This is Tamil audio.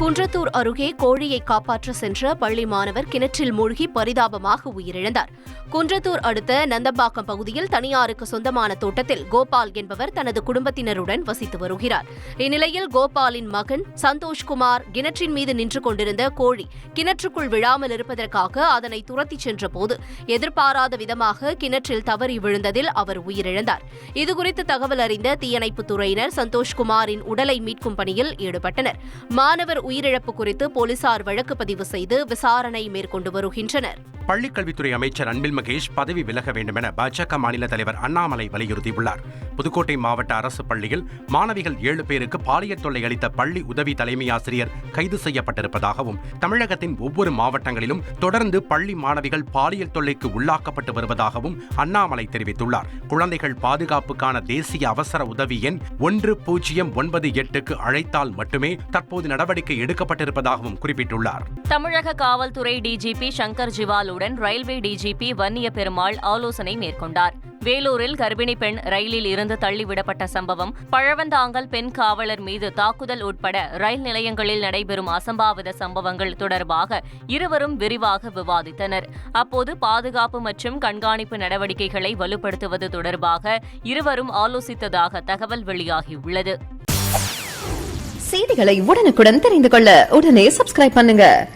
குன்றத்தூர் அருகே கோழியை காப்பாற்ற சென்ற பள்ளி மாணவர் கிணற்றில் மூழ்கி பரிதாபமாக உயிரிழந்தார். குன்றத்தூர் அடுத்த நந்தம்பாக்கம் பகுதியில் தனியாருக்கு சொந்தமான தோட்டத்தில் கோபால் என்பவர் தனது குடும்பத்தினருடன் வசித்து வருகிறார். இந்நிலையில் கோபாலின் மகன் சந்தோஷ்குமார் கிணற்றின் மீது நின்று கொண்டிருந்த கோழி கிணற்றுக்குள் விழாமல் இருப்பதற்காக அதனை துரத்தி சென்றபோது எதிர்பாராத விதமாக கிணற்றில் தவறி விழுந்ததில் அவர் உயிரிழந்தார். இதுகுறித்து தகவல் அறிந்த தீயணைப்புத் துறையினர் சந்தோஷ்குமாரின் உடலை மீட்கும் பணியில் ஈடுபட்டனர். மாணவர் உயிரிழப்பு குறித்து போலீசார் வழக்கு பதிவு செய்து விசாரணை மேற்கொண்டு வருகின்றனர். பள்ளிக்கல்வித்துறை அமைச்சர் அன்பில் மகேஷ் பதவி விலக வேண்டுமென பாஜக மாநில தலைவர் அண்ணாமலை வலியுறுத்தியுள்ளார். புதுக்கோட்டை மாவட்ட அரசு பள்ளியில் மாணவிகள் ஏழு பேருக்கு பாலியல் தொல்லை அளித்த பள்ளி உதவி தலைமை ஆசிரியர் கைது செய்யப்பட்டிருப்பதாகவும் தமிழகத்தின் ஒவ்வொரு மாவட்டங்களிலும் தொடர்ந்து பள்ளி மாணவிகள் பாலியல் தொல்லைக்கு உள்ளாக்கப்பட்டு வருவதாகவும் அண்ணாமலை தெரிவித்துள்ளார். குழந்தைகள் பாதுகாப்புக்கான தேசிய அவசர உதவி எண் ஒன்று பூஜ்ஜியம் ஒன்பது எட்டுக்கு அழைத்தால் மட்டுமே தற்போது நடவடிக்கை எடுக்கப்பட்டிருப்பதாகவும் குறிப்பிட்டுள்ளார். தமிழக காவல்துறை டிஜிபி சங்கர் ஜிவாலுடன் ரயில்வே டிஜிபி வன்னிய பெருமாள் ஆலோசனை மேற்கொண்டார். வேலூரில் கர்ப்பிணி பெண் ரயிலில் இருந்து தள்ளிவிடப்பட்ட சம்பவம். பழவந்தாங்கல் பெண் காவலர் மீது தாக்குதல் உட்பட ரயில் நிலையங்களில் நடைபெறும் அசம்பாவித சம்பவங்கள் தொடர்பாக இருவரும் விரிவாக விவாதித்தனர். அப்போது பாதுகாப்பு மற்றும் கண்காணிப்பு நடவடிக்கைகளை வலுப்படுத்துவது தொடர்பாக இருவரும் ஆலோசித்ததாக தகவல் வெளியாகியுள்ளது. செய்திகளை உடனுக்குடன் தெரிந்து கொள்ள உடனே சப்ஸ்கிரைப் பண்ணுங்க.